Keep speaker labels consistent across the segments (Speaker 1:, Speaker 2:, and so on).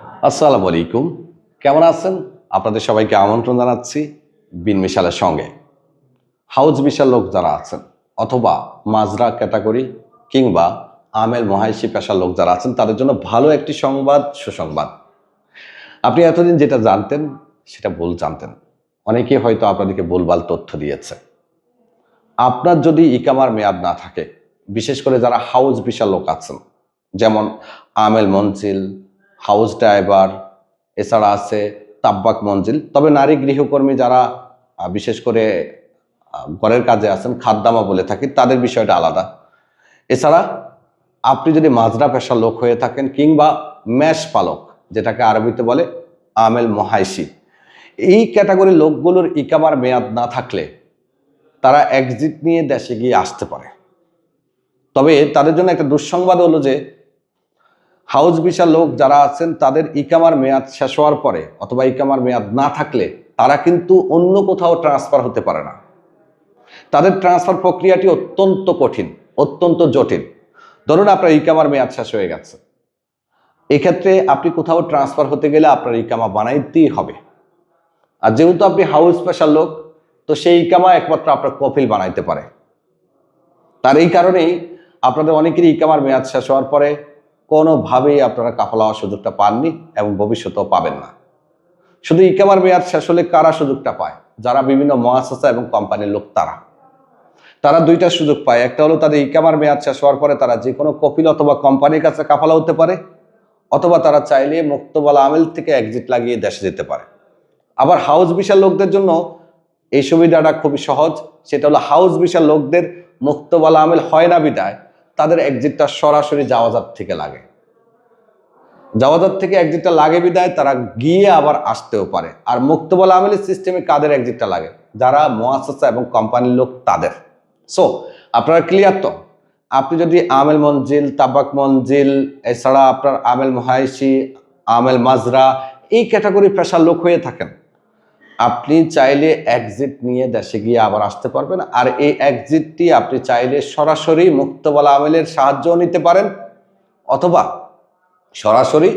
Speaker 1: আসসালামু আলাইকুম। কেমন আছেন? আপনাদের সবাইকে আমন্ত্রণ জানাচ্ছি বিন মিশালের সঙ্গে। হাউজ বিশাল লোক যারা আছেন, অথবা মাজরা ক্যাটাগরি কিংবা আমেল মহাইশি পেশার লোক যারা আছেন, তাদের জন্য ভালো একটি সংবাদ, সুসংবাদ। আপনি এতদিন যেটা জানতেন, সেটা ভুল জানতেন। অনেকে হয়তো আপনাদেরকে ভুলভাল তথ্য দিয়েছে। আপনার যদি ইকামার মেয়াদ না থাকে, বিশেষ করে যারা হাউস বিশাল লোক আছেন, যেমন আমেল মঞ্জিল হাউস ড্রাইভার, এছাড়া আছে তাব্বাক মঞ্জিল। তবে নারী গৃহকর্মী যারা বিশেষ করে ঘরের কাজে আছেন, খাদ্দামা বলে থাকি, তাদের বিষয়টা আলাদা। এছাড়া আপনি যদি মাজরা পেশার লোক হয়ে থাকেন কিংবা ম্যাশ পালক, যেটাকে আরবিতে বলে আমেল মহাইশি এই ক্যাটাগরির লোকগুলোর ইকামার মেয়াদ না থাকলে তারা এক্সিট নিয়ে দেশে গিয়ে আসতে পারে। তবে তাদের জন্য একটা দুঃসংবাদ হলো যে হাউস বিশাল লোক যারা আছেন, তাদের ইকামার মেয়াদ শেষ হওয়ার পরে অথবা ইকামার মেয়াদ না থাকলে তারা কিন্তু অন্য কোথাও ট্রান্সফার হতে পারে না। তাদের ট্রান্সফার প্রক্রিয়াটি অত্যন্ত কঠিন, অত্যন্ত জটিল। ধরুন আপনার ইকামার মেয়াদ শেষ হয়ে গেছে। এক্ষেত্রে আপনি কোথাও ট্রান্সফার হতে গেলে আপনার ইকামা বানাইতেই হবে। আর যেহেতু আপনি হাউস স্পেশাল লোক, তো সেই ইকামা একমাত্র আপনার কফিল বানাইতে পারে। তার এই কারণেই আপনাদের অনেকেরই ইকামার মেয়াদ শেষ হওয়ার পরে কোনোভাবেই আপনারা কাফালা হওয়ার সুযোগটা পাননি এবং ভবিষ্যতেও পাবেন না। শুধু ইকামার মেয়াদ শেষ হলে কারা সুযোগটা পায়? যারা বিভিন্ন মহাসা এবং কোম্পানির লোক, তারা। তারা দুইটা সুযোগ পায়। একটা হলো তাদের ইকামার মেয়াদ শেষ হওয়ার পরে তারা যে কোনো কপিল অথবা কোম্পানির কাছে কাফালা হতে পারে, অথবা তারা চাইলে মুক্তবালা আমেল থেকে এক্সিট লাগিয়ে দেশে যেতে পারে। আবার হাউস বিশাল লোকদের জন্য এই সুবিধাটা খুবই সহজ। সেটা হলো হাউস বিশাল লোকদের মুক্তবালা আমেল হয় না বিদায় তাদের এক্সিটটা সরাসরি জাওয়াজাত থেকে লাগে। জাওয়াজাত থেকে এক্সিটটা লাগে বিদায়, তারা গিয়ে আবার আসতেও পারে। আর মুক্তবলা আমেলের সিস্টেমে কাদের এক্সিটটা লাগে? যারা মোয়াসা এবং কোম্পানির লোক, তাদের। সো আপনারা ক্লিয়ার তো? আপনি যদি আমেল মঞ্জিল, তাবাক মঞ্জিল, এছাড়া আপনার আমেল মহাইশি, আমেল মাজরা, এই ক্যাটাগরি পেশার লোক হয়ে থাকেন। আপনি চাইলে এক্সিট নিয়ে দেশে গিয়ে আবার আসতে পারবেন, আর এই এক্সিটটি আপনি চাইলে সরাসরি মুক্তবালা আমেলের সাহায্যও নিতে পারেন, অথবা সরাসরি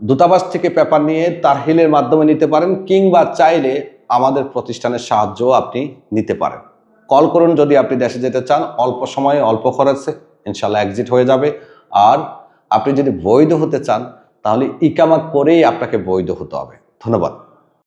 Speaker 1: দূতাবাস থেকে পেপার নিয়ে তারহিলের মাধ্যমে নিতে পারেন, কিংবা চাইলে আমাদের প্রতিষ্ঠানের সাহায্যও আপনি নিতে পারেন। কল করুন যদি আপনি দেশে যেতে চান, অল্প সময়ে, অল্প খরচে ইনশাল্লাহ এক্সিট হয়ে যাবে। আর আপনি যদি বৈধ হতে চান, তাহলে ইকামা করেই আপনাকে বৈধ হতে হবে। ধন্যবাদ।